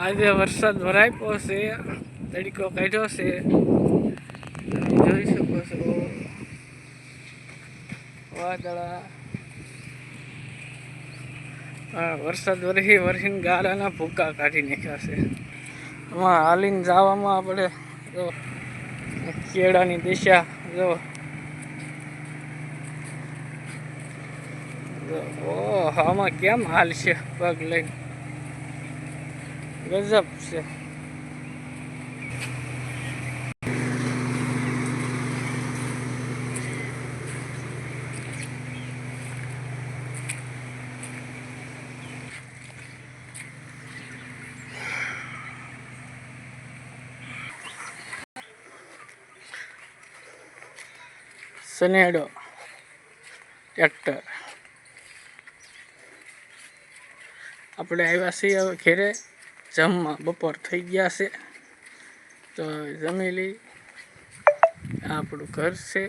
આજે વરસાદ ભરાયો છે, તડકો કાઢ્યો છે. જોઈ શકો છો. વાદળા. વરસાદ વરસી વરસીને ગારાના ભૂકા કાઢી નાખ્યા છે. આમાં હાલીને જવામાં આપણે જો કેળાની દિશા જો. ઓહ આમાં કેમ હાલ છે પગ લઈને? ગજબ છે. સનેડો, ટ્રેક્ટર. આપણે આવ્યા છીએ હવે ઘેરે, જમવા. બપોર થઈ ગયા છે. તો જમી લઈ. આપણું ઘર છે.